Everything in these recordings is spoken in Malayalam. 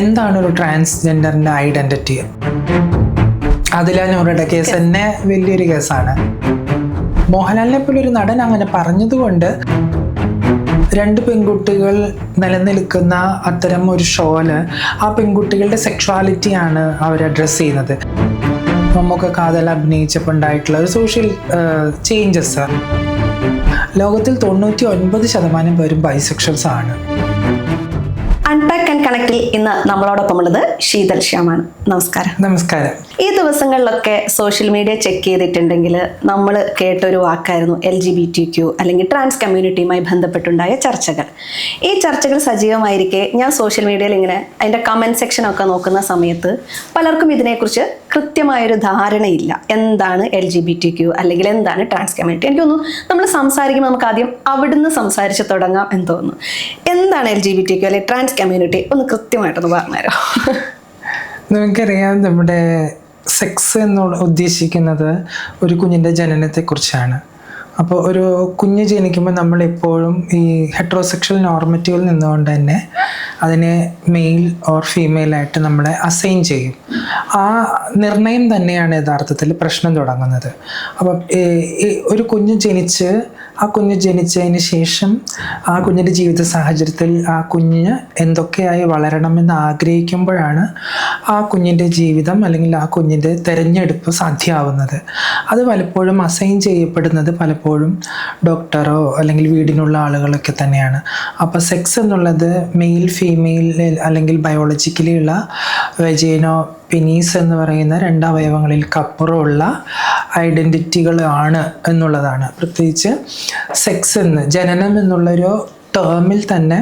എന്താണ് ഒരു ട്രാൻസ്ജെൻഡറിന്റെ ഐഡന്റിറ്റി അതിലാ കേസ് തന്നെ വലിയൊരു കേസാണ് മോഹൻലാലിനെ പോലെ ഒരു നടൻ അങ്ങനെ പറഞ്ഞതുകൊണ്ട് രണ്ട് പെൺകുട്ടികൾ നിലനിൽക്കുന്ന അത്തരം ഒരു ഷോൽ ആ പെൺകുട്ടികളുടെ സെക്ഷുവാലിറ്റിയാണ് അവർ അഡ്രസ്സ് ചെയ്യുന്നത്. നമുക്ക് കാതൽ അഭിനയിച്ചപ്പോൾ ഉണ്ടായിട്ടുള്ള ഒരു സോഷ്യൽ ചേഞ്ചസ് ലോകത്തിൽ തൊണ്ണൂറ്റി ഒൻപത് ശതമാനം പേരും ബൈസെക്ഷൽസ് ആണ്. അൺപാക്ക് ആൻഡ് കണക്റ്റിൽ ഇന്ന് നമ്മളോടൊപ്പം ഉള്ളത് ശീതൽ ശ്യാമാണ്. നമസ്കാരം. നമസ്കാരം. ഈ ദിവസങ്ങളിലൊക്കെ സോഷ്യൽ മീഡിയ ചെക്ക് ചെയ്തിട്ടുണ്ടെങ്കിൽ നമ്മൾ കേട്ടൊരു വാക്കായിരുന്നു L G B T Q അല്ലെങ്കിൽ ട്രാൻസ് കമ്മ്യൂണിറ്റിയുമായി ബന്ധപ്പെട്ടുണ്ടായ ചർച്ചകൾ. ഈ ചർച്ചകൾ സജീവമായിരിക്കെ ഞാൻ സോഷ്യൽ മീഡിയയിൽ ഇങ്ങനെ അതിന്റെ കമന്റ് സെക്ഷനൊക്കെ നോക്കുന്ന സമയത്ത് പലർക്കും ഇതിനെക്കുറിച്ച് കൃത്യമായൊരു ധാരണയില്ല. എന്താണ് L G B T Q അല്ലെങ്കിൽ എന്താണ് ട്രാൻസ് കമ്മ്യൂണിറ്റി എനിക്ക് തോന്നുന്നു നമ്മൾ സംസാരിക്കുമ്പോൾ നമുക്ക് ആദ്യം അവിടുന്ന് സംസാരിച്ച് തുടങ്ങാം എന്ന് തോന്നുന്നു. എന്താണ് L G B T Q അല്ലെങ്കിൽ ട്രാൻസ് കമ്മ്യൂണിറ്റി ഒന്ന് കൃത്യമായിട്ടൊന്ന് പറഞ്ഞുതരാം നമുക്കറിയാം നമ്മുടെ സെക്സ് എന്ന് ഉദ്ദേശിക്കുന്നത് ഒരു കുഞ്ഞിന്റെ ജനനത്തെക്കുറിച്ചാണ്. അപ്പോൾ ഒരു കുഞ്ഞ് ജനിക്കുമ്പോൾ നമ്മൾ എപ്പോഴും ഈ ഹെട്രോസെക്ഷൽ നോർമറ്റീവിൽ നിന്നുകൊണ്ട് തന്നെ അതിനെ മെയിൽ ഓർ ഫീമെയിൽ ആയിട്ട് നമ്മളെ അസൈൻ ചെയ്യും. ആ നിർണയം തന്നെയാണ് യഥാർത്ഥത്തിൽ പ്രശ്നം തുടങ്ങുന്നത്. അപ്പം ഒരു കുഞ്ഞ് ജനിച്ച് ആ കുഞ്ഞ് ജനിച്ചതിന് ശേഷം ആ കുഞ്ഞിന്റെ ജീവിത സാഹചര്യത്തിൽ ആ കുഞ്ഞ് എന്തൊക്കെയായി വളരണമെന്ന് ആഗ്രഹിക്കുമ്പോഴാണ് ആ കുഞ്ഞിന്റെ ജീവിതം അല്ലെങ്കിൽ ആ കുഞ്ഞിന്റെ തിരഞ്ഞെടുപ്പ് സാധ്യമാവുന്നത് അത് പലപ്പോഴും അസൈൻ ചെയ്യപ്പെടുന്നത് പലപ്പോഴും ഡോക്ടറോ അല്ലെങ്കിൽ വീടിനുള്ള ആളുകളൊക്കെ തന്നെയാണ്. അപ്പോൾ സെക്സ് എന്നുള്ളത് മെയിൽ ഫീമെയിൽ അല്ലെങ്കിൽ ബയോളജിക്കലി ഉള്ള വെജേനോ പെനീസ് എന്ന് പറയുന്ന രണ്ട് കപ്പുറമുള്ള അപ്പുറമുള്ള ഐഡന്റിറ്റികളാണ് എന്നുള്ളതാണ്. പ്രത്യേകിച്ച് സെക്സ് എന്ന് ജനനം എന്നുള്ളൊരു ടേമിൽ തന്നെ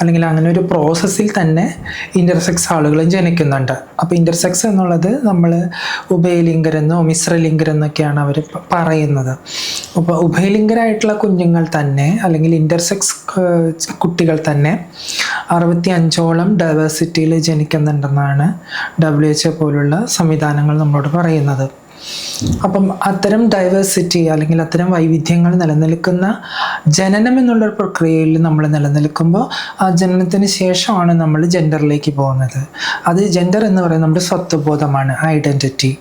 അല്ലെങ്കിൽ അങ്ങനെ ഒരു പ്രോസസ്സിൽ തന്നെ ഇന്റർസെക്സ് ആളുകളും ജനിക്കുന്നുണ്ട്. അപ്പോൾ ഇന്റർസെക്സ് എന്നുള്ളത് നമ്മൾ ഉഭയലിംഗരെന്നോ മിശ്രലിംഗരെന്നൊക്കെയാണ് അവർ പറയുന്നത്. അപ്പോൾ ഉഭയലിംഗരായിട്ടുള്ള കുഞ്ഞുങ്ങൾ തന്നെ അല്ലെങ്കിൽ ഇന്റർസെക്സ് കുട്ടികൾ തന്നെ അറുപത്തി അഞ്ചോളം ഡൈവേഴ്സിറ്റിയിൽ ജനിക്കുന്നുണ്ടെന്നാണ് ഡബ്ല്യു എച്ച് പോലുള്ള സംവിധാനങ്ങൾ നമ്മളോട് പറയുന്നത്. അപ്പം അത്തരം ഡൈവേഴ്സിറ്റി അല്ലെങ്കിൽ അത്തരം വൈവിധ്യങ്ങൾ നിലനിൽക്കുന്ന ജനനം എന്നുള്ള പ്രക്രിയയിൽ നമ്മൾ നിലനിൽക്കുമ്പോൾ ആ ജനനത്തിന് ശേഷമാണ് നമ്മൾ ജെൻഡറിലേക്ക് പോകുന്നത്. അത് ജെൻഡർ എന്ന് പറയുന്നത് നമ്മുടെ സ്വത്വബോധമാണ് ഐഡന്റിറ്റി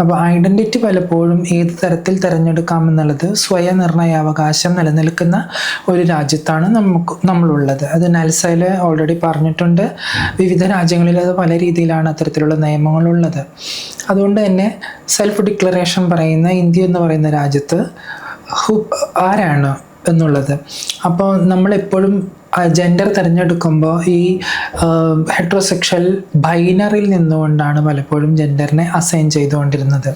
അപ്പോൾ ഐഡന്റിറ്റി പലപ്പോഴും ഏത് തരത്തിൽ തിരഞ്ഞെടുക്കാമെന്നുള്ളത് സ്വയനിർണയാവകാശം നിലനിൽക്കുന്ന ഒരു രാജ്യത്താണ് നമുക്ക് നമ്മളുള്ളത്. അത് നൽസയിൽ ഓൾറെഡി പറഞ്ഞിട്ടുണ്ട്. വിവിധ രാജ്യങ്ങളിൽ അത് പല രീതിയിലാണ് അത്തരത്തിലുള്ള നിയമങ്ങളുള്ളത്. അതുകൊണ്ട് തന്നെ സെൽഫ് ഡിക്ലറേഷൻ പറയുന്ന ഇന്ത്യ എന്ന് പറയുന്ന രാജ്യത്ത് ഹു ആരാണ് എന്നുള്ളത്. അപ്പോൾ നമ്മളെപ്പോഴും ജെൻഡർ തിരഞ്ഞെടുക്കുമ്പോൾ ഈ ഹെട്രോസെക്ഷൽ ബൈനറിൽ നിന്നുകൊണ്ടാണ് പലപ്പോഴും ജെൻഡറിനെ അസൈൻ ചെയ്തുകൊണ്ടിരുന്നത്.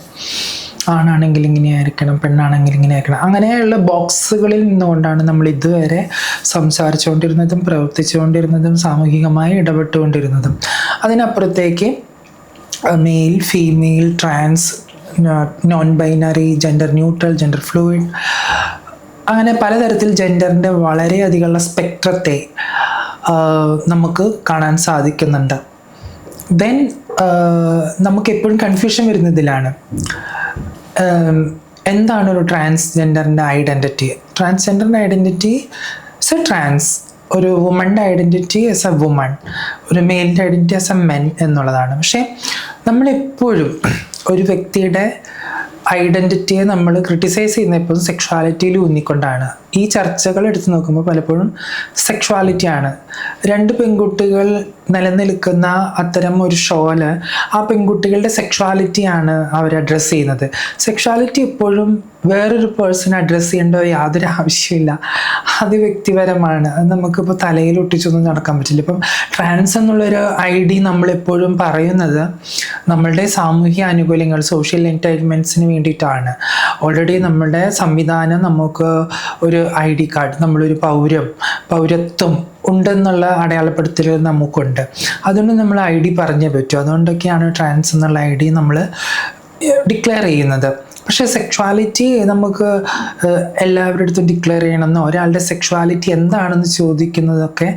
ആണാണെങ്കിൽ ഇങ്ങനെ ആയിരിക്കണം പെണ്ണാണെങ്കിൽ ഇങ്ങനെ ആയിരിക്കണം. അങ്ങനെയുള്ള ബോക്സുകളിൽ നിന്നുകൊണ്ടാണ് നമ്മൾ ഇതുവരെ സംസാരിച്ചുകൊണ്ടിരുന്നതും പ്രവർത്തിച്ചുകൊണ്ടിരുന്നതും സാമൂഹികമായി ഇടപെട്ടുകൊണ്ടിരുന്നതും. അതിനപ്പുറത്തേക്ക് male female trans non binary gender neutral gender fluid അങ്ങനെ പലതരത്തിൽ ജെൻഡറിന്റെ വളരെയധികമുള്ള സ്പെക്ട്രത്തെ നമുക്ക് കാണാൻ സാധിക്കുന്നുണ്ട്. ദെൻ നമുക്ക് എപ്പോഴും കൺഫ്യൂഷൻ വരുന്നതിലാണ് എന്താണ് ഒരു ട്രാൻസ്ജെൻഡറിന്റെ ഐഡന്റിറ്റി ട്രാൻസ്ജെൻഡറിന്റെ ഐഡന്റിറ്റി ഇസ് എ ട്രാൻസ് ഒരു വുമണിന്റെ ഐഡന്റിറ്റി ആസ് എ വുമൺ ഒരു മെയിലിന്റെ ഐഡന്റിറ്റി ആസ് എ മെൻ എന്നുള്ളതാണ്. പക്ഷേ നമ്മളെപ്പോഴും ഒരു വ്യക്തിയുടെ ഐഡന്റിറ്റിയെ നമ്മൾ ക്രിട്ടിസൈസ് ചെയ്യുന്ന എപ്പോഴും സെക്ഷുവാലിറ്റിയിൽ ഊന്നിക്കൊണ്ടാണ്. ഈ ചർച്ചകൾ എടുത്തു നോക്കുമ്പോൾ പലപ്പോഴും സെക്ഷുവാലിറ്റിയാണ് രണ്ട് പെൺകുട്ടികൾ നിലനിൽക്കുന്ന അത്തരം ഒരു ഷോൽ ആ പെൺകുട്ടികളുടെ സെക്ഷുവാലിറ്റിയാണ് അവർ അഡ്രസ്സ് ചെയ്യുന്നത്. സെക്ഷുവാലിറ്റി എപ്പോഴും വേറൊരു പേഴ്സൺ അഡ്രസ്സ് ചെയ്യേണ്ട യാതൊരു ആവശ്യമില്ല. അത് വ്യക്തിപരമാണ്. നമുക്കിപ്പോൾ തലയിൽ ഒട്ടിച്ചൊന്നും നടക്കാൻ പറ്റില്ല. ഇപ്പം ട്രാൻസ് എന്നുള്ളൊരു ഐ ഡി നമ്മളെപ്പോഴും പറയുന്നത് നമ്മളുടെ സാമൂഹ്യ ആനുകൂല്യങ്ങൾ സോഷ്യൽ എന്റർടൈൻമെന്റ്സിന് വേണ്ടിയിട്ടാണ്. ഓൾറെഡി നമ്മുടെ സംവിധാനം നമുക്ക് ഒരു ഐ ഡി കാർഡ് നമ്മളൊരു പൗരം പൗരത്വം ഉണ്ടെന്നുള്ള അടയാളപ്പെടുത്തൽ നമുക്കുണ്ട്. അതുകൊണ്ട് നമ്മൾ ഐ ഡി പറഞ്ഞേ പറ്റൂ. അതുകൊണ്ടൊക്കെയാണ് ട്രാൻസ് എന്നുള്ള ഐ ഡി നമ്മൾ ഡിക്ലെയർ ചെയ്യുന്നത്. പക്ഷേ സെക്ഷുവാലിറ്റി നമുക്ക് എല്ലാവരുടെ അടുത്തും ഡിക്ലെയർ ചെയ്യണമെന്നോ ഒരാളുടെ സെക്ഷുവാലിറ്റി എന്താണെന്ന് ചോദിക്കുന്നതൊക്കെ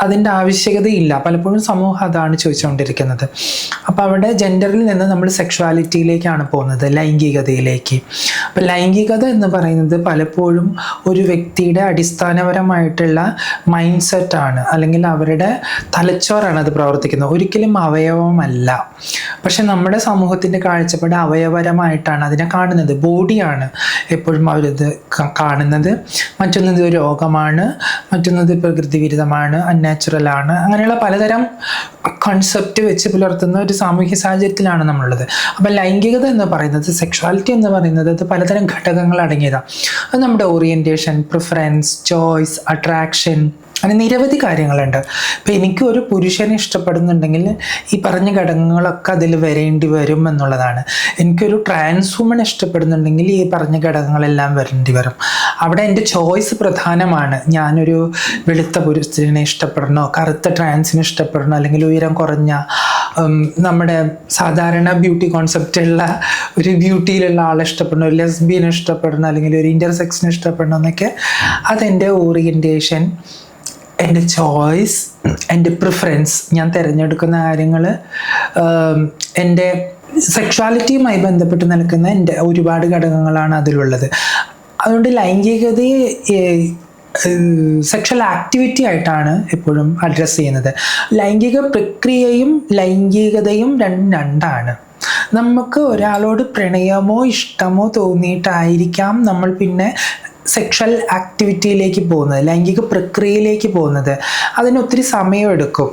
അതിന്റെ ആവശ്യകതയില്ല. പലപ്പോഴും സമൂഹം അതാണ് ചോദിച്ചുകൊണ്ടിരിക്കുന്നത്. അപ്പോൾ അവിടെ ജെൻഡറിൽ നിന്ന് നമ്മൾ സെക്ഷുവാലിറ്റിയിലേക്കാണ് പോകുന്നത് ലൈംഗികതയിലേക്ക്. അപ്പോൾ ലൈംഗികത എന്ന് പറയുന്നത് പലപ്പോഴും ഒരു വ്യക്തിയുടെ അടിസ്ഥാനപരമായിട്ടുള്ള മൈൻഡ് സെറ്റാണ് അല്ലെങ്കിൽ അവരുടെ തലച്ചോറാണ് അത് പ്രവർത്തിക്കുന്നത്. ഒരിക്കലും അവയവമല്ല. പക്ഷെ നമ്മുടെ സമൂഹത്തിന്റെ കാഴ്ചപ്പാട് അവയവരമായിട്ടാണ് അതിനെ കാണുന്നത്. ബോഡിയാണ് എപ്പോഴും അവരിത് കാണുന്നത്. മറ്റൊന്നത് രോഗമാണ്. മറ്റൊന്നത് പ്രകൃതി വിരുദ്ധമാണ് അൺനാച്ചുറൽ ആണ്. അങ്ങനെയുള്ള പലതരം കൺസെപ്റ്റ് വെച്ച് പുലർത്തുന്ന ഒരു സാമൂഹ്യ സാഹചര്യത്തിലാണ് നമ്മളുള്ളത്. അപ്പം ലൈംഗികത എന്ന് പറയുന്നത് സെക്ഷുവാലിറ്റി എന്ന് പറയുന്നത് അത് പലതരം ഘടകങ്ങൾ അടങ്ങിയതാണ് അത് നമ്മുടെ ഓറിയന്റേഷൻ പ്രിഫറൻസ് ചോയ്സ് അട്രാക്ഷൻ അങ്ങനെ നിരവധി കാര്യങ്ങളുണ്ട്. ഇപ്പം എനിക്ക് ഒരു പുരുഷനെ ഇഷ്ടപ്പെടുന്നുണ്ടെങ്കിൽ ഈ പറഞ്ഞ ഘടകങ്ങളൊക്കെ അതിൽ വരേണ്ടി വരും എന്നുള്ളതാണ്. എനിക്കൊരു ട്രാൻസ് വുമൺ ഇഷ്ടപ്പെടുന്നുണ്ടെങ്കിൽ ഈ പറഞ്ഞ ഘടകങ്ങളെല്ലാം വരേണ്ടി വരും. അവിടെ എന്റെ ചോയ്സ് പ്രധാനമാണ്. ഞാനൊരു വെളുത്ത പുരുഷനെ ഇഷ്ടപ്പെടണോ? കറുത്ത ട്രാൻസിന് ഇഷ്ടപ്പെടണോ? അല്ലെങ്കിൽ ഉയരം കുറഞ്ഞ നമ്മുടെ സാധാരണ ബ്യൂട്ടി കോൺസെപ്റ്റുള്ള ഒരു ബ്യൂട്ടിയിലുള്ള ആളെ ഇഷ്ടപ്പെടണോ? ലെസ്ബിയനെ ഇഷ്ടപ്പെടണോ? അല്ലെങ്കിൽ ഒരു ഇന്റർസെക്സിനെ ഇഷ്ടപ്പെടണോ എന്നൊക്കെ അതെന്റെ ഓറിയന്റേഷൻ എന്റെ ചോയ്സ് എന്റെ പ്രിഫറൻസ് ഞാൻ തിരഞ്ഞെടുക്കുന്ന കാര്യങ്ങൾ എന്റെ സെക്ഷുവാലിറ്റിയുമായി ബന്ധപ്പെട്ട് നിൽക്കുന്ന എന്റെ ഒരുപാട് ഘടകങ്ങളാണ് അതിലുള്ളത്. അതുകൊണ്ട് ലൈംഗികതയെ സെക്ഷൽ ആക്ടിവിറ്റി ആയിട്ടാണ് എപ്പോഴും അഡ്രസ്സ് ചെയ്യുന്നത്. ലൈംഗിക പ്രക്രിയയും ലൈംഗികതയും രണ്ടും രണ്ടാണ്. നമുക്ക് ഒരാളോട് പ്രണയമോ ഇഷ്ടമോ തോന്നിയിട്ടായിരിക്കാം നമ്മൾ പിന്നെ സെക്ഷൽ ആക്ടിവിറ്റിയിലേക്ക് പോകുന്നത് ലൈംഗിക പ്രക്രിയയിലേക്ക് പോകുന്നത്. അതിന് ഒത്തിരി സമയമെടുക്കും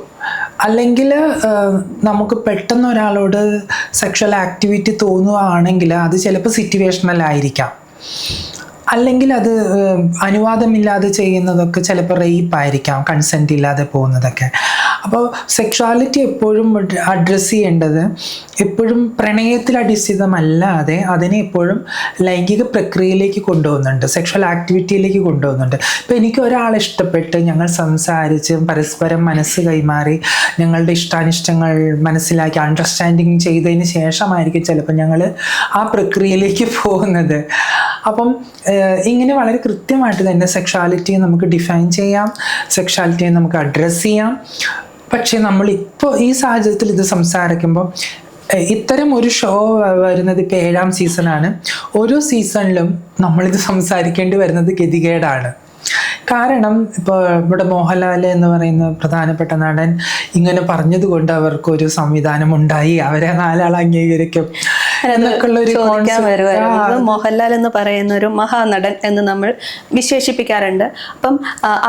അല്ലെങ്കിൽ നമുക്ക് പെട്ടെന്ന് ഒരാളോട് സെക്ഷൽ ആക്ടിവിറ്റി തോന്നുകയാണെങ്കിൽ അത് ചിലപ്പോൾ സിറ്റുവേഷണലായിരിക്കാം അല്ലെങ്കിൽ അത് അനുവാദമില്ലാതെ ചെയ്യുന്നതൊക്കെ ചിലപ്പോൾ റേപ്പ് ആയിരിക്കാം കൺസെന്റ് ഇല്ലാതെ പോകുന്നതൊക്കെ. അപ്പോൾ സെക്ഷുവാലിറ്റി എപ്പോഴും അഡ്രസ്സ് ചെയ്യേണ്ടത് എപ്പോഴും പ്രണയത്തിൽ അടിസ്ഥിതമല്ലാതെ അതിനെ എപ്പോഴും ലൈംഗിക പ്രക്രിയയിലേക്ക് കൊണ്ടുപോകുന്നുണ്ട് സെക്ഷൽ ആക്ടിവിറ്റിയിലേക്ക് കൊണ്ടുപോകുന്നുണ്ട്. ഇപ്പോൾ എനിക്ക് ഒരാളെ ഇഷ്ടപ്പെട്ട് ഞങ്ങൾ സംസാരിച്ച് പരസ്പരം മനസ്സ് കൈമാറി ഞങ്ങളുടെ ഇഷ്ടാനിഷ്ടങ്ങൾ മനസ്സിലാക്കി അണ്ടർസ്റ്റാൻഡിങ് ചെയ്തതിന് ശേഷമായിരിക്കും ചിലപ്പോൾ ഞങ്ങൾ ആ പ്രക്രിയയിലേക്ക് പോകുന്നത്. അപ്പം ഇങ്ങനെ വളരെ കൃത്യമായിട്ട് തന്നെ സെക്ഷാലിറ്റിയെ നമുക്ക് ഡിഫൈൻ ചെയ്യാം. സെക്ഷാലിറ്റിയെ നമുക്ക് അഡ്രസ്സ് ചെയ്യാം. പക്ഷേ നമ്മൾ ഇപ്പോൾ ഈ സാഹചര്യത്തിൽ ഇത് സംസാരിക്കുമ്പോൾ ഇത്തരം ഒരു ഷോ വരുന്നത് ഇപ്പോൾ ഏഴാം സീസണാണ് ഓരോ സീസണിലും നമ്മളിത് സംസാരിക്കേണ്ടി വരുന്നത് ഗതികേടാണ്. കാരണം ഇപ്പോൾ ഇവിടെ മോഹൻലാൽ എന്ന് പറയുന്ന പ്രധാനപ്പെട്ട നടൻ ഇങ്ങനെ പറഞ്ഞതുകൊണ്ട് അവർക്കൊരു സംവിധാനം ഉണ്ടായി. അവരെ നാലാൾ അംഗീകരിക്കും. ചോദിക്കാൻ വരുമായിരുന്നു മോഹൻലാൽ എന്ന് പറയുന്ന ഒരു മഹാനടൻ എന്ന് നമ്മൾ വിശേഷിപ്പിക്കാറുണ്ട്. അപ്പം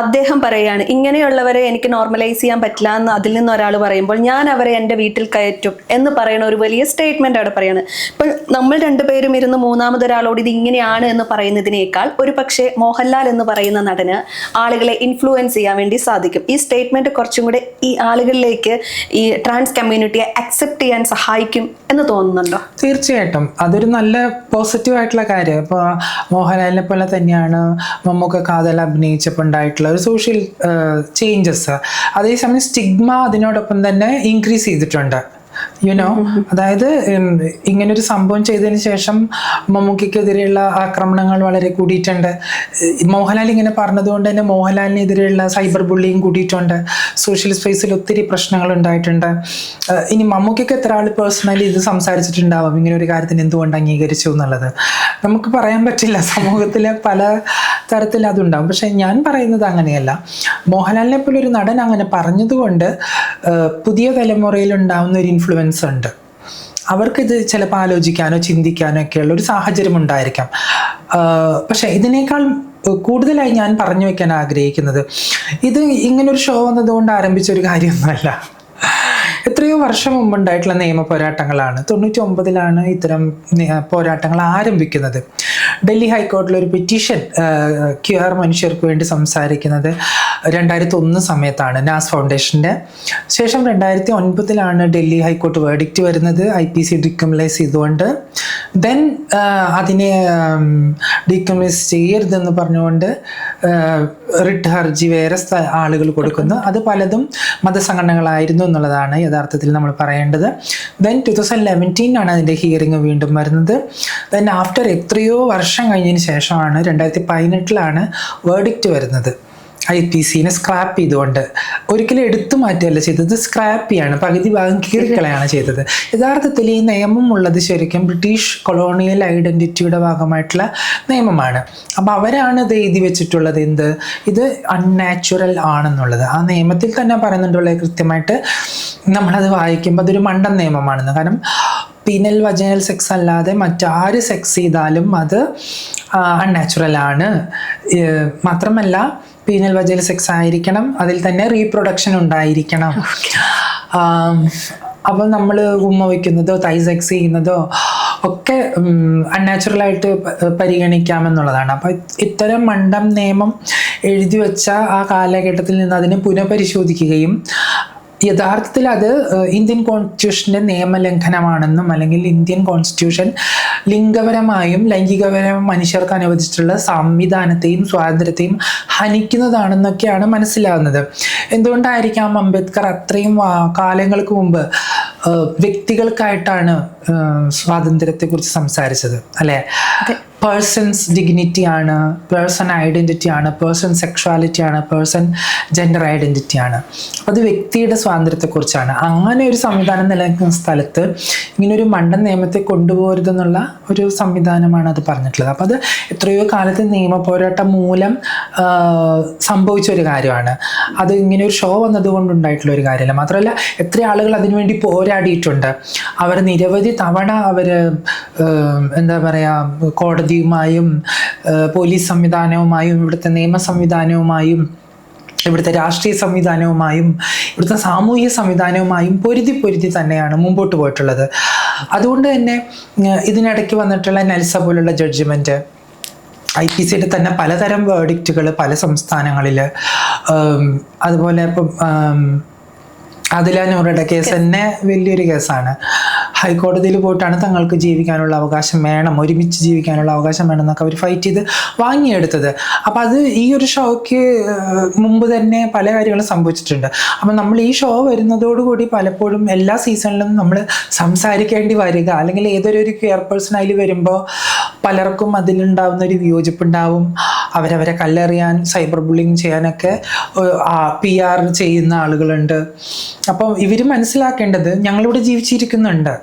അദ്ദേഹം പറയുകയാണ് ഇങ്ങനെയുള്ളവരെ എനിക്ക് നോർമലൈസ് ചെയ്യാൻ പറ്റില്ല എന്ന് അതിൽ നിന്ന് ഒരാൾ പറയുമ്പോൾ ഞാൻ അവരെ എന്റെ വീട്ടിൽ കയറ്റും എന്ന് പറയുന്ന ഒരു വലിയ സ്റ്റേറ്റ്മെന്റ് അവിടെ പറയാണ് ഇപ്പം നമ്മൾ രണ്ടുപേരും ഇരുന്ന് മൂന്നാമതൊരാളോട് ഇത് ഇങ്ങനെയാണ് എന്ന് പറയുന്നതിനേക്കാൾ ഒരു പക്ഷേ മോഹൻലാൽ എന്ന് പറയുന്ന നടന് ആളുകളെ ഇൻഫ്ലുവൻസ് ചെയ്യാൻ വേണ്ടി സാധിക്കും. ഈ സ്റ്റേറ്റ്മെന്റ് കുറച്ചും കൂടെ ഈ ആളുകളിലേക്ക് ഈ ട്രാൻസ് കമ്മ്യൂണിറ്റിയെ അക്സെപ്റ്റ് ചെയ്യാൻ സഹായിക്കും എന്ന് തോന്നുന്നുണ്ടോ? തീർച്ചയായിട്ടും. അതൊരു നല്ല പോസിറ്റീവ് ആയിട്ടുള്ള കാര്യം. ഇപ്പോൾ മോഹൻലാലിനെ പോലെ തന്നെയാണ് മമ്മൂക്ക കാതൽ അഭിനയിച്ചപ്പോൾ ഉണ്ടായിട്ടുള്ള ഒരു സോഷ്യൽ ചേഞ്ചസ് അതേസമയം സ്റ്റിഗ്മ അതിനോടൊപ്പം തന്നെ ഇൻക്രീസ് ചെയ്തിട്ടുണ്ട്. യുനോ അതായത് ഇങ്ങനൊരു സംഭവം ചെയ്തതിന് ശേഷം മമ്മൂക്കിക്കെതിരെയുള്ള ആക്രമണങ്ങൾ വളരെ കൂടിയിട്ടുണ്ട്. മോഹൻലാൽ ഇങ്ങനെ പറഞ്ഞതുകൊണ്ട് തന്നെ മോഹൻലാലിനെതിരെയുള്ള സൈബർ ബുള്ളിയും കൂടിയിട്ടുണ്ട്. സോഷ്യൽ സ്പേസിൽ ഒത്തിരി പ്രശ്നങ്ങൾ ഉണ്ടായിട്ടുണ്ട്. ഇനി മമ്മൂക്കിക്ക് എത്ര ആൾ പേഴ്സണലി ഇത് സംസാരിച്ചിട്ടുണ്ടാവും? ഇങ്ങനെ ഒരു കാര്യത്തിന് എന്തുകൊണ്ട് അംഗീകരിച്ചു എന്നുള്ളത്. നമുക്ക് പറയാൻ പറ്റില്ല. സമൂഹത്തിൽ പല തരത്തിൽ അതുണ്ടാവും. പക്ഷെ ഞാൻ പറയുന്നത് അങ്ങനെയല്ല. മോഹൻലാലിനെ പോലെ ഒരു നടൻ അങ്ങനെ പറഞ്ഞതുകൊണ്ട് പുതിയ തലമുറയിൽ ഉണ്ടാവുന്ന ഒരു ഇൻഫ്ലുവൻസ് ഉണ്ട്. അവർക്കിത് ചിലപ്പോൾ ആലോചിക്കാനോ ചിന്തിക്കാനോ ഒക്കെയുള്ള ഒരു സാഹചര്യം ഉണ്ടായിരിക്കാം. പക്ഷേ ഇതിനേക്കാൾ കൂടുതലായി ഞാൻ പറഞ്ഞു വെക്കാൻ ആഗ്രഹിക്കുന്നത് ഇത് ഇങ്ങനൊരു ഷോ വന്നതുകൊണ്ട് ആരംഭിച്ച ഒരു കാര്യമൊന്നുമല്ല. എത്രയോ വർഷം മുമ്പുണ്ടായിട്ടുള്ള നിയമ പോരാട്ടങ്ങളാണ്. തൊണ്ണൂറ്റി ഒമ്പതിലാണ് ഇത്തരം പോരാട്ടങ്ങൾ ആരംഭിക്കുന്നത്. ഡൽഹി ഹൈക്കോടതിയിൽ ഒരു പെറ്റീഷൻ ക്യു ആർ മനുഷ്യർക്ക് വേണ്ടി സംസാരിക്കുന്നത് രണ്ടായിരത്തി ഒന്ന് സമയത്താണ് നാസ് ഫൗണ്ടേഷന്റെ ശേഷം രണ്ടായിരത്തി ഒൻപതിലാണ് ഡൽഹി ഹൈക്കോർട്ട് വേർഡിക്റ്റ് വരുന്നത് ഐ പി സി ഡിക്രിമിനലൈസ് ചെയ്തുകൊണ്ട്. ദെൻ അതിനെ ഡിക്രിമിനൈസ് ചെയ്യരുതെന്ന് പറഞ്ഞുകൊണ്ട് റിട്ട് ഹർജി വേറെ ആളുകൾ കൊടുക്കുന്നു. അത് പലതും മതസംഘടനകളായിരുന്നു എന്നുള്ളതാണ് യഥാർത്ഥത്തിൽ നമ്മൾ പറയേണ്ടത്. ദെൻ ടു തൗസൻഡ് ലെവന്റീനാണ് അതിന്റെ ഹിയറിംഗ് വീണ്ടും വരുന്നത്. ദെൻ ആഫ്റ്റർ എത്രയോ വർഷം കഴിഞ്ഞതിന് ശേഷമാണ് രണ്ടായിരത്തി പതിനെട്ടിലാണ് വേർഡിക്റ്റ് വരുന്നത്. ഐ പി സിനെ സ്ക്രാപ്പ് ചെയ്തുകൊണ്ട് ഒരിക്കലും എടുത്തു മാറ്റുകയല്ല ചെയ്തത്. സ്ക്രാപ്പ് ചെയ്യാണ്. പകുതി ഭാഗം കീറിക്കളയാണ് ചെയ്തത്. യഥാർത്ഥത്തിൽ ഈ നിയമം ഉള്ളത് ശരിക്കും ബ്രിട്ടീഷ് കൊളോണിയൽ ഐഡന്റിറ്റിയുടെ ഭാഗമായിട്ടുള്ള നിയമമാണ്. അപ്പോൾ അവരാണ് ഇത് എഴുതി വെച്ചിട്ടുള്ളത് എന്ത്? ഇത് അൺനാച്ചുറൽ ആണെന്നുള്ളത്. ആ നിയമത്തിൽ തന്നെ പറയുന്നുണ്ടുള്ളത് കൃത്യമായിട്ട്. നമ്മളത് വായിക്കുമ്പോൾ അതൊരു മണ്ടൻ നിയമമാണെന്ന്. കാരണം പീനൽ വജനൽ സെക്സ് അല്ലാതെ മറ്റാര് സെക്സ് ചെയ്താലും അത് അൺനാച്ചുറൽ ആണ്. മാത്രമല്ല പീനൽ വജനൽ സെക്സ് ആയിരിക്കണം. അതിൽ തന്നെ റീപ്രൊഡക്ഷൻ ഉണ്ടായിരിക്കണം. അപ്പോൾ നമ്മൾ ഉമ്മ വയ്ക്കുന്നതോ തൈ സെക്സ് ചെയ്യുന്നതോ ഒക്കെ അൺനാച്ചുറലായിട്ട് പരിഗണിക്കാമെന്നുള്ളതാണ്. അപ്പോൾ ഇത്തരം മണ്ടം നിയമം എഴുതി വെച്ച ആ കാലഘട്ടത്തിൽ നിന്ന് അതിനെ പുനഃപരിശോധിക്കുകയും യഥാർത്ഥത്തിൽ അത് ഇന്ത്യൻ കോൺസ്റ്റിറ്റ്യൂഷന്റെ നിയമലംഘനമാണെന്നും അല്ലെങ്കിൽ ഇന്ത്യൻ കോൺസ്റ്റിറ്റ്യൂഷൻ ലിംഗപരമായും ലൈംഗികപരമായും മനുഷ്യർക്ക് അനുവദിച്ചിട്ടുള്ള സംവിധാനത്തെയും സ്വാതന്ത്ര്യത്തെയും ഹനിക്കുന്നതാണെന്നൊക്കെയാണ് മനസ്സിലാവുന്നത്. എന്തുകൊണ്ടായിരിക്കാം അംബേദ്കർ അത്രയും കാലങ്ങൾക്ക് മുമ്പ് വ്യക്തികൾക്കായിട്ടാണ് സ്വാതന്ത്ര്യത്തെക്കുറിച്ച് സംസാരിച്ചത്? അല്ലേ? പേഴ്സൺസ് ഡിഗ്നിറ്റി ആണ് പേഴ്സൺ ഐഡന്റിറ്റി ആണ് പേഴ്സൺ സെക്ഷുവാലിറ്റി ആണ് പേഴ്സൺ ജെൻഡർ ഐഡന്റിറ്റി ആണ്. അത് വ്യക്തിയുടെ സ്വാതന്ത്ര്യത്തെക്കുറിച്ചാണ്. അങ്ങനെ ഒരു സംവിധാനം നിലനിൽക്കുന്ന സ്ഥലത്ത് ഇങ്ങനെ ഒരു മണ്ടൻ നിയമത്തെ കൊണ്ടുപോകരുതെന്നുള്ള ഒരു സംവിധാനമാണ് അത് പറഞ്ഞിട്ടുള്ളത്. അപ്പോൾ അത് എത്രയോ കാലത്ത് നിയമപോരാട്ടം മൂലം സംഭവിച്ച ഒരു കാര്യമാണ്. അത് ഇങ്ങനെ ഒരു ഷോ വന്നതുകൊണ്ടുണ്ടായിട്ടുള്ള ഒരു കാര്യമല്ല. മാത്രമല്ല എത്ര ആളുകൾ അതിനുവേണ്ടി പോരാടിയിട്ടുണ്ട്. അവർ നിരവധി തവണ അവർ എന്താ പറയുക കോടതിയുമായും ആ, പോലീസ് സംവിധാനവുമായും ഇവിടുത്തെ നിയമ സംവിധാനവുമായും ഇവിടുത്തെ രാഷ്ട്രീയ സംവിധാനവുമായും ഇവിടുത്തെ സാമൂഹിക സംവിധാനവുമായും പൊരുതി പൊരുതി തന്നെയാണ് മുമ്പോട്ട് പോയിട്ടുള്ളത്. അതുകൊണ്ട് തന്നെ ഇതിനിടയ്ക്ക് വന്നിട്ടുള്ള നെൽസ പോലുള്ള ജഡ്ജ്മെന്റ് ഐ പി സിയുടെ തന്നെ പലതരം വേർഡിക്റ്റുകൾ പല സംസ്ഥാനങ്ങളിൽ അതുപോലെ ഇപ്പം അതില നൂറുടെ കേസ് തന്നെ വലിയൊരു കേസാണ് ഹൈക്കോടതിയിൽ പോയിട്ടാണ് തങ്ങൾക്ക് ജീവിക്കാനുള്ള അവകാശം വേണം ഒരുമിച്ച് ജീവിക്കാനുള്ള അവകാശം വേണം എന്നൊക്കെ അവർ ഫൈറ്റ് ചെയ്ത് വാങ്ങിയെടുത്തത്. അപ്പം അത് ഈ ഒരു ഷോയ്ക്ക് മുമ്പ് തന്നെ പല കാര്യങ്ങളും സംഭവിച്ചിട്ടുണ്ട്. അപ്പം നമ്മൾ ഈ ഷോ വരുന്നതോടുകൂടി പലപ്പോഴും എല്ലാ സീസണിലും നമ്മൾ സംസാരിക്കേണ്ടി വരിക. അല്ലെങ്കിൽ ഏതൊരു ഒരു കെയർ പേഴ്സൺ അതിൽ വരുമ്പോൾ പലർക്കും അതിലുണ്ടാവുന്ന ഒരു വിയോജിപ്പുണ്ടാവും. അവരവരെ കല്ലെറിയാൻ സൈബർ ബുള്ളിങ് ചെയ്യാനൊക്കെ പി ആർ ചെയ്യുന്ന ആളുകളുണ്ട്. അപ്പം ഇവർ മനസ്സിലാക്കേണ്ടത് ഞങ്ങളിവിടെ ജീവിച്ചിരിക്കുന്നുണ്ട്.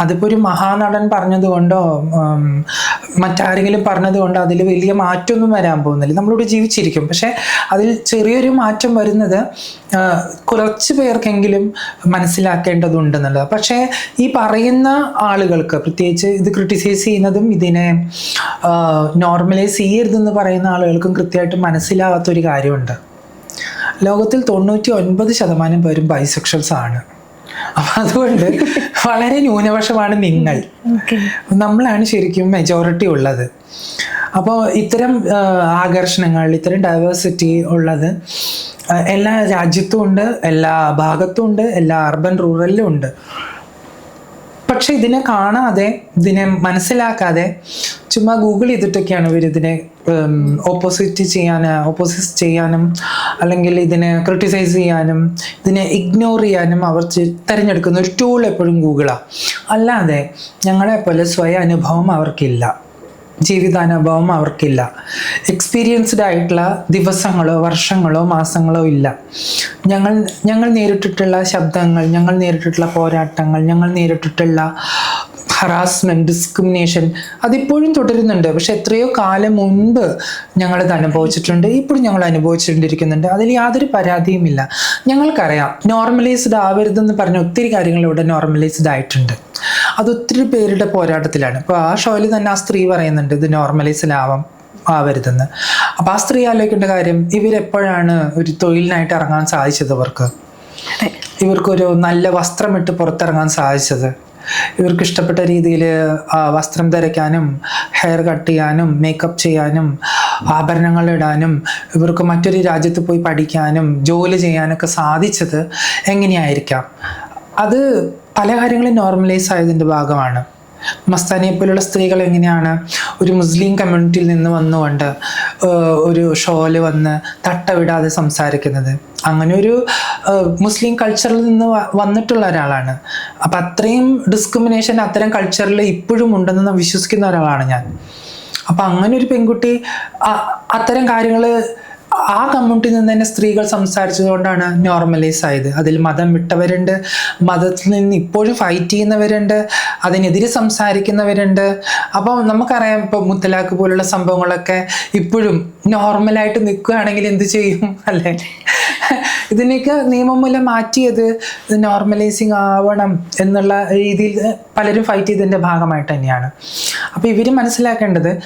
അതിപ്പോൾ ഒരു മഹാനടൻ പറഞ്ഞതുകൊണ്ടോ മറ്റാരെങ്കിലും പറഞ്ഞതുകൊണ്ടോ അതിൽ വലിയ മാറ്റമൊന്നും വരാൻ പോകുന്നില്ല. നമ്മളിവിടെ ജീവിച്ചിരിക്കും. പക്ഷേ അതിൽ ചെറിയൊരു മാറ്റം വരുന്നത് കുറച്ച് പേർക്കെങ്കിലും മനസ്സിലാക്കേണ്ടതുണ്ടെന്നുള്ളത്. പക്ഷേ ഈ പറയുന്ന ആളുകൾക്ക് പ്രത്യേകിച്ച് ഇത് ക്രിട്ടിസൈസ് ചെയ്യുന്നതും ഇതിനെ നോർമലൈസ് ചെയ്യരുതെന്ന് പറയുന്ന ആളുകൾക്കും കൃത്യമായിട്ട് മനസ്സിലാവാത്തൊരു കാര്യമുണ്ട്. ലോകത്തിൽ തൊണ്ണൂറ്റി ഒൻപത് ശതമാനം പേരും ബൈസെക്ഷൽസ് ആണ്. അപ്പം അതുകൊണ്ട് വളരെ ന്യൂനപക്ഷമാണ് നിങ്ങൾ. നമ്മളാണ് ശരിക്കും മെജോറിറ്റി ഉള്ളത്. അപ്പോൾ ഇത്തരം ആകർഷണങ്ങൾ ഇത്തരം ഡൈവേഴ്സിറ്റി ഉള്ളത് എല്ലാ രാജ്യത്തും ഉണ്ട് എല്ലാ ഭാഗത്തും ഉണ്ട് എല്ലാ അർബൻ റൂറലിലും ഉണ്ട്. പക്ഷെ ഇതിനെ കാണാതെ ഇതിനെ മനസ്സിലാക്കാതെ ചുമ്മാ ഗൂഗിൾ ചെയ്തിട്ടൊക്കെയാണ് ഇവർ ഇതിനെ ഓപ്പോസിറ്റ് ചെയ്യാൻ ഓപ്പോസിറ്റ് ചെയ്യാനും അല്ലെങ്കിൽ ഇതിനെ ക്രിട്ടിസൈസ് ചെയ്യാനും ഇതിനെ ഇഗ്നോർ ചെയ്യാനും അവർ തിരഞ്ഞെടുക്കുന്ന ഒരു ടൂൾ എപ്പോഴും ഗൂഗിളാണ് അല്ലാതെ ഞങ്ങളെപ്പോലെ സ്വയം അനുഭവം അവർക്കില്ല. ജീവിതാനുഭവം അവർക്കില്ല. എക്സ്പീരിയൻസ്ഡ് ആയിട്ടുള്ള ദിവസങ്ങളോ വർഷങ്ങളോ മാസങ്ങളോ ഇല്ല. ഞങ്ങൾ ഞങ്ങൾ നേരിട്ടിട്ടുള്ള ശബ്ദങ്ങൾ ഞങ്ങൾ നേരിട്ടിട്ടുള്ള പോരാട്ടങ്ങൾ ഞങ്ങൾ നേരിട്ടിട്ടുള്ള ഹറാസ്മെന്റ് ഡിസ്ക്രിമിനേഷൻ അതിപ്പോഴും തുടരുന്നുണ്ട്. പക്ഷെ എത്രയോ കാലം മുൻപ് ഞങ്ങളത് അനുഭവിച്ചിട്ടുണ്ട്. ഇപ്പോഴും ഞങ്ങൾ അനുഭവിച്ചുകൊണ്ടിരിക്കുന്നുണ്ട്. അതിൽ യാതൊരു പരാതിയുമില്ല ഞങ്ങൾക്കറിയാം നോർമലൈസ്ഡ് ആവരുതെന്ന് പറഞ്ഞ ഒത്തിരി കാര്യങ്ങൾ ഇവിടെ നോർമലൈസ്ഡ് ആയിട്ടുണ്ട്. അത് ഒത്തിരി പേരുടെ പോരാട്ടത്തിലാണ്. ഇപ്പോൾ ആ ഷോയിൽ തന്നെ ആ സ്ത്രീ പറയുന്നുണ്ട് ഇത് നോർമലൈസ്ഡ് ആവാം ആവരുതെന്ന്. അപ്പോൾ ആ സ്ത്രീ ആലോചിക്കേണ്ട കാര്യം ഇവരെപ്പോഴാണ് ഒരു തൊഴിലിനായിട്ട് ഇറങ്ങാൻ സാധിച്ചത് അവർക്ക് ഇവർക്കൊരു നല്ല വസ്ത്രമിട്ട് പുറത്തിറങ്ങാൻ സാധിച്ചത്? ഇവർക്ക് ഇഷ്ടപ്പെട്ട രീതിയിൽ വസ്ത്രം ധരിക്കാനും ഹെയർ കട്ട് ചെയ്യാനും മേക്കപ്പ് ചെയ്യാനും ആഭരണങ്ങൾ ഇടാനും ഇവർക്ക് മറ്റൊരു രാജ്യത്ത് പോയി പഠിക്കാനും ജോലി ചെയ്യാനൊക്കെ സാധിച്ചത് എങ്ങനെയായിരിക്കാം? അത് പല കാര്യങ്ങളും നോർമലൈസ് ആയതിന്റെ ഭാഗമാണ്. മസ്താനിയെ പോലുള്ള സ്ത്രീകൾ എങ്ങനെയാണ് ഒരു മുസ്ലിം കമ്മ്യൂണിറ്റിയിൽ നിന്ന് വന്നുകൊണ്ട് ഒരു ഷോൽ വന്ന് തട്ടവിടാതെ സംസാരിക്കുന്നത്? അങ്ങനെ ഒരു മുസ്ലിം കൾച്ചറിൽ നിന്ന് വന്നിട്ടുള്ള ഒരാളാണ്. അപ്പം അത്രയും ഡിസ്ക്രിമിനേഷൻ അത്തരം കൾച്ചറിൽ ഇപ്പോഴും ഉണ്ടെന്ന് വിശ്വസിക്കുന്ന ഒരാളാണ് ഞാൻ. അപ്പം അങ്ങനെ ഒരു പെൺകുട്ടി അത്തരം കാര്യങ്ങൾ ആ കമ്മ്യൂണിറ്റിയിൽ നിന്ന് തന്നെ സ്ത്രീകൾ സംസാരിച്ചതുകൊണ്ടാണ് നോർമലൈസ് ആയത്. അതിൽ മതം വിട്ടവരുണ്ട് മതത്തിൽ നിന്ന് ഇപ്പോഴും ഫൈറ്റ് ചെയ്യുന്നവരുണ്ട് അതിനെതിരെ സംസാരിക്കുന്നവരുണ്ട്. അപ്പോൾ നമുക്കറിയാം ഇപ്പോൾ മുത്തലാഖ് പോലുള്ള സംഭവങ്ങളൊക്കെ ഇപ്പോഴും നോർമലായിട്ട് നിൽക്കുകയാണെങ്കിൽ എന്ത് ചെയ്യും? അല്ലേ? ഇതിനൊക്കെ നിയമം മൂലം മാറ്റിയത് നോർമലൈസിങ് ആവണം എന്നുള്ള രീതിയിൽ പലരും ഫൈറ്റ് ചെയ്തതിന്റെ ഭാഗമായിട്ട് തന്നെയാണ്. അപ്പോൾ ഇവർ മനസ്സിലാക്കേണ്ടത്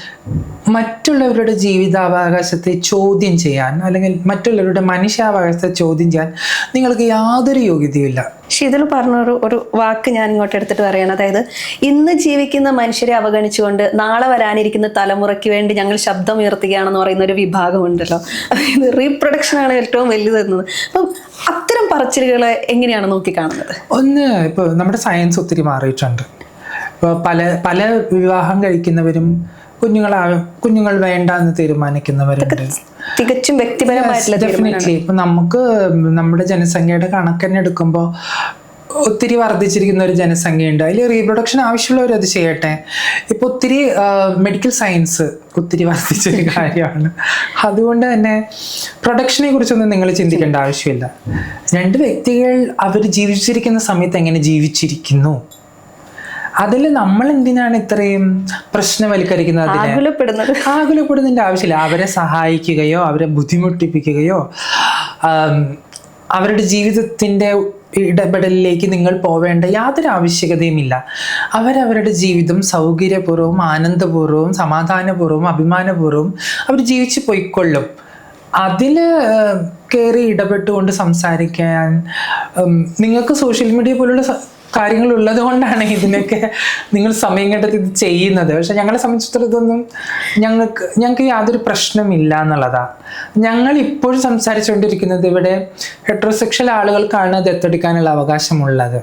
മറ്റുള്ളവരുടെ ജീവിതാവകാശത്തെ ചോദ്യം ചെയ്യാൻ അല്ലെങ്കിൽ മറ്റുള്ളവരുടെ മനുഷ്യാവകാശത്തെ ചോദ്യം ചെയ്യാൻ നിങ്ങൾക്ക് യാതൊരു യോഗ്യതയുമില്ല. ശീതൾ പറഞ്ഞൊരു ഒരു വാക്ക് ഞാൻ ഇങ്ങോട്ട് എടുത്തിട്ട് പറയണം. അതായത് ഇന്ന് ജീവിക്കുന്ന മനുഷ്യരെ അവഗണിച്ചുകൊണ്ട് നാളെ വരാനിരിക്കുന്ന തലമുറയ്ക്ക് വേണ്ടി ഞങ്ങൾ ശബ്ദം ഉയർത്തുകയാണെന്ന് പറയുന്ന ഒരു വിഭാഗമുണ്ടല്ലോ. അതായത് റീപ്രൊഡക്ഷൻ ആണ് ഏറ്റവും വലുതെന്നത്. അപ്പം അത്തരം പറച്ചിലുകളെ എങ്ങനെയാണ് നോക്കിക്കാണുന്നത്? ഒന്ന് ഇപ്പോൾ നമ്മുടെ സയൻസ് ഒത്തിരി മാറിയിട്ടുണ്ട്. ഇപ്പോൾ പല പല വിവാഹം കഴിക്കുന്നവരും കുഞ്ഞുങ്ങളാ കുഞ്ഞുങ്ങൾ വേണ്ട എന്ന് തീരുമാനിക്കുന്നവരുണ്ട് തികച്ചും വ്യക്തിപരമായിട്ടുള്ള ഡെഫിനറ്റ്ലി ഇപ്പൊ നമുക്ക് നമ്മുടെ ജനസംഖ്യയുടെ കണക്കെന്നെ എടുക്കുമ്പോൾ ഒത്തിരി വർദ്ധിച്ചിരിക്കുന്ന ഒരു ജനസംഖ്യയുണ്ട്. അതിൽ റീപ്രൊഡക്ഷൻ ആവശ്യമുള്ളവർ അത് ചെയ്യട്ടെ. ഇപ്പൊ ഒത്തിരി മെഡിക്കൽ സയൻസ് ഒത്തിരി വർദ്ധിച്ചൊരു കാര്യമാണ്. അതുകൊണ്ട് തന്നെ പ്രൊഡക്ഷനെ കുറിച്ചൊന്നും നിങ്ങൾ ചിന്തിക്കേണ്ട ആവശ്യമില്ല. രണ്ട് വ്യക്തികൾ അവർ ജീവിച്ചിരിക്കുന്ന സമയത്ത് എങ്ങനെ ജീവിച്ചിരിക്കുന്നു? അതിൽ നമ്മൾ എന്തിനാണ് ഇത്രയും പ്രശ്നവൽക്കരിക്കുന്നത് അതിനെ? ആകുലപ്പെടുന്നതിന്റെ ആവശ്യമില്ല. അവരെ സഹായിക്കുകയോ അവരെ ബുദ്ധിമുട്ടിപ്പിക്കുകയോ അവരുടെ ജീവിതത്തിന്റെ ഇടപെടലിലേക്ക് നിങ്ങൾ പോവേണ്ട യാതൊരു ആവശ്യകതയുമില്ല അവരവരുടെ ജീവിതം സൗകര്യപൂർവം ആനന്ദപൂർവം സമാധാനപൂർവം അഭിമാനപൂർവം അവർ ജീവിച്ചു പോയിക്കൊള്ളും. അതിൽ കയറി ഇടപെട്ടുകൊണ്ട് സംസാരിക്കാൻ നിങ്ങൾക്ക് സോഷ്യൽ മീഡിയ പോലുള്ള ഉള്ളത് കൊണ്ടാണ് ഇതിനൊക്കെ നിങ്ങൾ സമയം കണ്ടെത്തി ഇത് ചെയ്യുന്നത്. പക്ഷെ ഞങ്ങളെ സംബന്ധിച്ചിടത്തോളം ഞങ്ങൾക്ക് ഞങ്ങൾക്ക് യാതൊരു പ്രശ്നമില്ല എന്നുള്ളതാ. ഞങ്ങൾ ഇപ്പോഴും സംസാരിച്ചുകൊണ്ടിരിക്കുന്നത് ഇവിടെ ഹെട്രോസെക്ഷൽ ആളുകൾക്കാണ് ദത്തെടുക്കാനുള്ള അവകാശമുള്ളത്.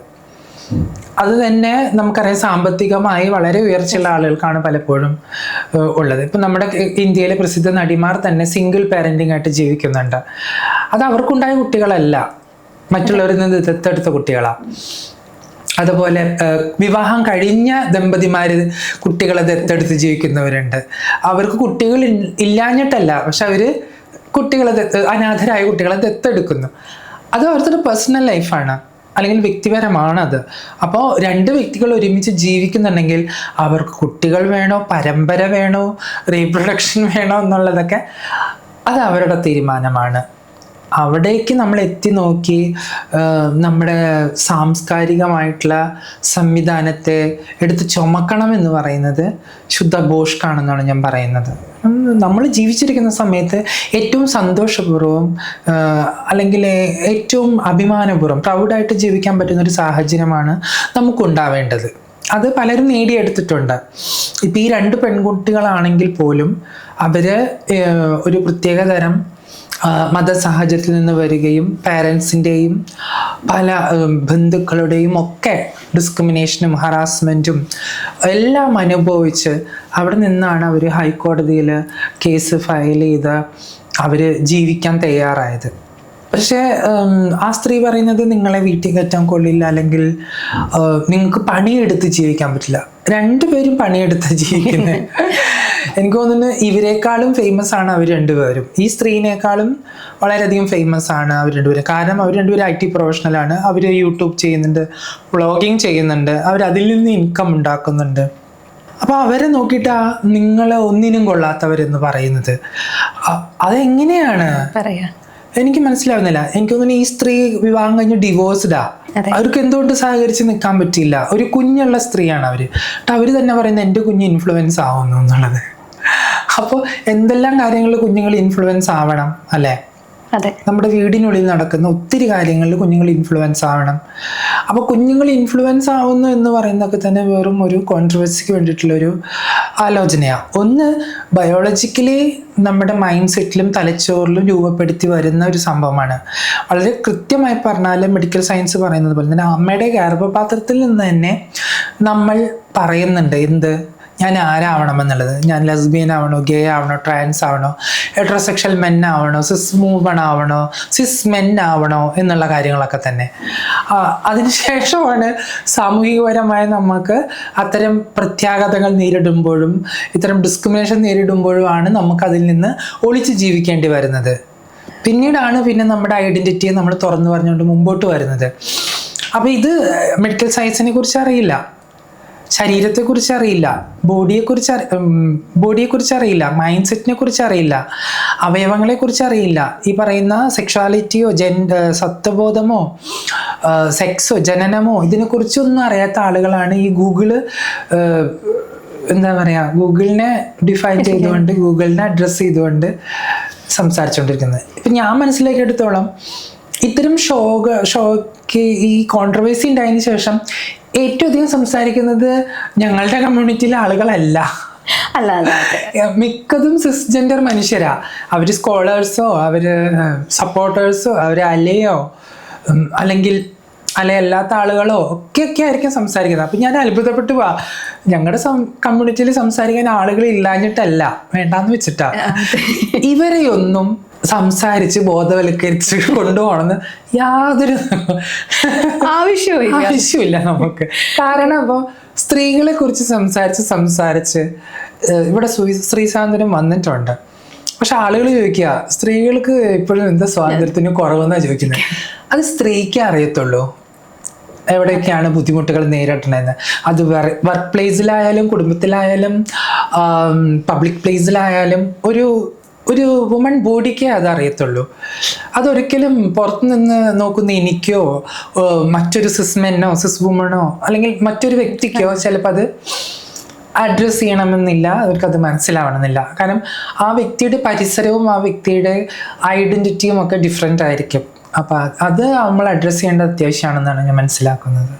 അത് തന്നെ നമുക്കറിയാം സാമ്പത്തികമായി വളരെ ഉയർച്ചയുള്ള ആളുകൾക്കാണ് പലപ്പോഴും ഉള്ളത്. ഇപ്പം നമ്മുടെ ഇന്ത്യയിലെ പ്രസിദ്ധ നടിമാർ തന്നെ സിംഗിൾ പാരന്റിംഗ് ആയിട്ട് ജീവിക്കുന്നുണ്ട്. അത് അവർക്കുണ്ടായ കുട്ടികളല്ല. മറ്റുള്ളവരിൽ നിന്ന് ദത്തെടുത്ത കുട്ടികളാണ് അതുപോലെ വിവാഹം കഴിഞ്ഞ ദമ്പതിമാര് കുട്ടികളെ ദത്തെടുത്ത് ജീവിക്കുന്നവരുണ്ട്. അവർക്ക് കുട്ടികൾ ഇല്ലാഞ്ഞിട്ടല്ല പക്ഷെ അവർ കുട്ടികളെ ദത്ത് അനാഥരായ കുട്ടികളെ ദത്തെടുക്കുന്നു. അത് അവരുടെ പേഴ്സണൽ ലൈഫാണ് അല്ലെങ്കിൽ വ്യക്തിപരമാണത്. അപ്പോൾ രണ്ട് വ്യക്തികൾ ഒരുമിച്ച് ജീവിക്കുന്നുണ്ടെങ്കിൽ അവർക്ക് കുട്ടികൾ വേണോ പരമ്പര വേണോ റീപ്രൊഡക്ഷൻ വേണോ എന്നുള്ളതൊക്കെ അത് അവരുടെ തീരുമാനമാണ്. അവിടേക്ക് നമ്മൾ എത്തി നോക്കി നമ്മുടെ സാംസ്കാരികമായിട്ടുള്ള സംവിധാനത്തെ എടുത്ത് ചുമക്കണം എന്ന് പറയുന്നത് ശുദ്ധ ബോഷ്കാണെന്നാണ് ഞാൻ പറയുന്നത്. നമ്മൾ ജീവിച്ചിരിക്കുന്ന സമയത്ത് ഏറ്റവും സന്തോഷപൂർവം അല്ലെങ്കിൽ ഏറ്റവും അഭിമാനപൂർവം പ്രൗഡായിട്ട് ജീവിക്കാൻ പറ്റുന്ന ഒരു സാഹചര്യമാണ് നമുക്കുണ്ടാവേണ്ടത്. അത് പലരും നേടിയെടുത്തിട്ടുണ്ട്. ഇപ്പം ഈ രണ്ട് പെൺകുട്ടികളാണെങ്കിൽ പോലും അവർ ഒരു പ്രത്യേക തരം മതസാഹചര്യത്തിൽ നിന്ന് വരികയും പാരൻസിന്റെയും പല ബന്ധുക്കളുടെയും ഒക്കെ ഡിസ്ക്രിമിനേഷനും ഹറാസ്മെന്റും എല്ലാം അനുഭവിച്ച് അവിടെ നിന്നാണ് അവർ ഹൈക്കോടതിയിൽ കേസ് ഫയൽ ചെയ്ത് അവർ ജീവിക്കാൻ തയ്യാറായത്. പക്ഷേ ആ സ്ത്രീ പറയുന്നത് നിങ്ങളെ വീട്ടിൽ കയറ്റാൻ കൊള്ളില്ല അല്ലെങ്കിൽ നിങ്ങൾക്ക് പണിയെടുത്ത് ജീവിക്കാൻ പറ്റില്ല. രണ്ടുപേരും പണിയെടുത്ത് ജീവിക്കുന്നത് എനിക്ക് തോന്നുന്നു ഇവരെക്കാളും ഫേമസ് ആണ് അവർ രണ്ടുപേരും. ഈ സ്ത്രീനേക്കാളും വളരെയധികം ഫേമസ് ആണ് അവർ രണ്ടുപേരും. കാരണം അവർ രണ്ടുപേരും ഐ ടി പ്രൊഫഷണലാണ് അവർ യൂട്യൂബ് ചെയ്യുന്നുണ്ട് വ്ളോഗിങ് ചെയ്യുന്നുണ്ട്. അവർ അതിൽ നിന്ന് ഇൻകം ഉണ്ടാക്കുന്നുണ്ട്. അപ്പോൾ അവരെ നോക്കിയിട്ടാ നിങ്ങൾ ഒന്നിനും കൊള്ളാത്തവരെന്ന് പറയുന്നത്. അതെങ്ങനെയാണ്? പറയാ. എനിക്ക് മനസ്സിലാവുന്നില്ല. എനിക്ക് തോന്നുന്നു ഈ സ്ത്രീ വിവാഹം കഴിഞ്ഞ് ഡിവോഴ്സ്ഡാ. അവർക്ക് എന്തുകൊണ്ട് സഹകരിച്ച് നിൽക്കാൻ പറ്റില്ല ഒരു കുഞ്ഞുള്ള സ്ത്രീയാണ് അവർ. അവർ അവർ തന്നെ പറയുന്നത് എന്റെ കുഞ്ഞ് ഇൻഫ്ലുവൻസ് ആവുന്നു എന്നുള്ളത്. അപ്പോൾ എന്തെല്ലാം കാര്യങ്ങളിൽ കുഞ്ഞുങ്ങൾ ഇൻഫ്ലുവൻസ് ആവണം അല്ലേ? അതെ. നമ്മുടെ വീടിനുള്ളിൽ നടക്കുന്ന ഒത്തിരി കാര്യങ്ങളിൽ കുഞ്ഞുങ്ങൾ ഇൻഫ്ലുവൻസ് ആവണം. അപ്പോൾ കുഞ്ഞുങ്ങൾ ഇൻഫ്ലുവൻസ് ആവുന്നു എന്ന് പറയുന്നതൊക്കെ തന്നെ വെറും ഒരു കോൺട്രവേഴ്സിക്ക് വേണ്ടിയിട്ടുള്ളൊരു ആലോചനയാണ് ഒന്ന് ബയോളജിക്കലി നമ്മുടെ മൈൻഡ് സെറ്റിലും തലച്ചോറിലും രൂപപ്പെടുത്തി വരുന്ന ഒരു സംഭവമാണ്. വളരെ കൃത്യമായി പറഞ്ഞാൽ മെഡിക്കൽ സയൻസ് പറയുന്നത് പോലെ തന്നെ അമ്മയുടെ ഗർഭപാത്രത്തിൽ നിന്ന് തന്നെ നമ്മൾ പറയുന്നുണ്ട് എന്ത്? ഞാൻ ആരാവണം ആരാവണമെന്നുള്ളത്? ഞാൻ ലെസ്ബിയൻ ആവണോ ഗേ ആവണോ ട്രാൻസ് ആവണോ എട്രോസെക്ഷൽ മെൻ ആവണോ സിസ് മൂവൺ ആവണോ സിസ് മെൻ ആവണോ എന്നുള്ള കാര്യങ്ങളൊക്കെ തന്നെ. അതിനുശേഷമാണ് സാമൂഹികപരമായ നമുക്ക് അത്തരം പ്രത്യാഘാതങ്ങൾ നേരിടുമ്പോഴും ഇത്തരം ഡിസ്ക്രിമിനേഷൻ നേരിടുമ്പോഴുമാണ് നമുക്ക് അതിൽ നിന്ന് ഒളിച്ച് ജീവിക്കേണ്ടി വരുന്നത്. പിന്നീടാണ് പിന്നെ നമ്മുടെ ഐഡന്റിറ്റിയെ നമ്മൾ തുറന്നു പറഞ്ഞുകൊണ്ട് മുമ്പോട്ട് വരുന്നത്. അപ്പോൾ ഇത് മെഡിക്കൽ സയൻസിനെ കുറിച്ച് അറിയില്ല. ശരീരത്തെക്കുറിച്ച് അറിയില്ല ബോഡിയെക്കുറിച്ച് കുറിച്ച് ബോഡിയെ ബോഡിയെക്കുറിച്ച് അറിയില്ല മൈൻഡ് സെറ്റിനെ കുറിച്ച് അറിയില്ല അവയവങ്ങളെക്കുറിച്ച് അറിയില്ല ഈ പറയുന്ന സെക്ഷുവാലിറ്റിയോ ജെൻ സത്വബോധമോ സെക്സോ ജനനമോ ഇതിനെക്കുറിച്ചൊന്നും അറിയാത്ത ആളുകളാണ് ഈ ഗൂഗിൾ എന്താ പറയുക ഗൂഗിളിനെ ഡിഫൈൻ ചെയ്തുകൊണ്ട് ഗൂഗിളിനെ അഡ്രസ്സ് ചെയ്തുകൊണ്ട് സംസാരിച്ചുകൊണ്ടിരിക്കുന്നത് ഇപ്പം ഞാൻ മനസ്സിലാക്കിയെടുത്തോളം ഇത്തരം ഷോക ഷോക്ക് ഈ കോൺട്രവേഴ്സി ഉണ്ടായതിനു ശേഷം ഏറ്റവും അധികം സംസാരിക്കുന്നത് ഞങ്ങളുടെ കമ്മ്യൂണിറ്റിയിലെ ആളുകളല്ല. മിക്കതും സിസ്ജെൻഡർ മനുഷ്യരാ. അവർ സ്കോളേഴ്സോ അവർ സപ്പോർട്ടേഴ്സോ അവർ അലയോ അല്ലെങ്കിൽ അലയല്ലാത്ത ആളുകളോ ഒക്കെ ഒക്കെ ആയിരിക്കും സംസാരിക്കുന്നത്. അപ്പം ഞാൻ അത്ഭുതപ്പെട്ടു പോവാ. ഞങ്ങളുടെ കമ്മ്യൂണിറ്റിയിൽ സംസാരിക്കാൻ ആളുകൾ ഇല്ലാഞ്ഞിട്ടല്ല. വേണ്ടാന്ന് വെച്ചിട്ടാ. ഇവരെയൊന്നും സംസാരിച്ച് ബോധവൽക്കരിച്ച് കൊണ്ടുപോകണമെന്ന് യാതൊരു ആവശ്യമില്ല ആവശ്യമില്ല നമുക്ക്. കാരണം അപ്പോൾ സ്ത്രീകളെ കുറിച്ച് സംസാരിച്ച് സംസാരിച്ച് ഇവിടെ സ്ത്രീ ശ്രീസാന്ത്വനം വന്നിട്ടുണ്ട്. പക്ഷെ ആളുകൾ ചോദിക്കുക സ്ത്രീകൾക്ക് ഇപ്പോഴും എന്താ സ്വാതന്ത്ര്യത്തിന് കുറവെന്നാ ചോദിക്കുന്നത്? അത് സ്ത്രീക്ക് അറിയത്തുള്ളൂ. എവിടെയൊക്കെയാണ് ബുദ്ധിമുട്ടുകൾ നേരിടണമെന്ന് അത് വർക്ക് പ്ലേസിലായാലും കുടുംബത്തിലായാലും പബ്ലിക് പ്ലേസിലായാലും ഒരു ഒരു വുമൺ ബോഡിക്കേ അത് അറിയത്തുള്ളൂ അതൊരിക്കലും പുറത്തുനിന്ന് നോക്കുന്ന എനിക്കോ മറ്റൊരു സിസ്മെന്നോ സിസ് വുമണോ അല്ലെങ്കിൽ മറ്റൊരു വ്യക്തിക്കോ ചിലപ്പോൾ അത് അഡ്രസ്സ് ചെയ്യണമെന്നില്ല അവർക്കത് മനസ്സിലാവണമെന്നില്ല. കാരണം ആ വ്യക്തിയുടെ പരിസരവും ആ വ്യക്തിയുടെ ഐഡന്റിറ്റിയും ഒക്കെ ഡിഫറെന്റ് ആയിരിക്കും. അപ്പോൾ അത് നമ്മൾ അഡ്രസ്സ് ചെയ്യേണ്ട അത്യാവശ്യമാണെന്നാണ് ഞാൻ മനസ്സിലാക്കുന്നത്.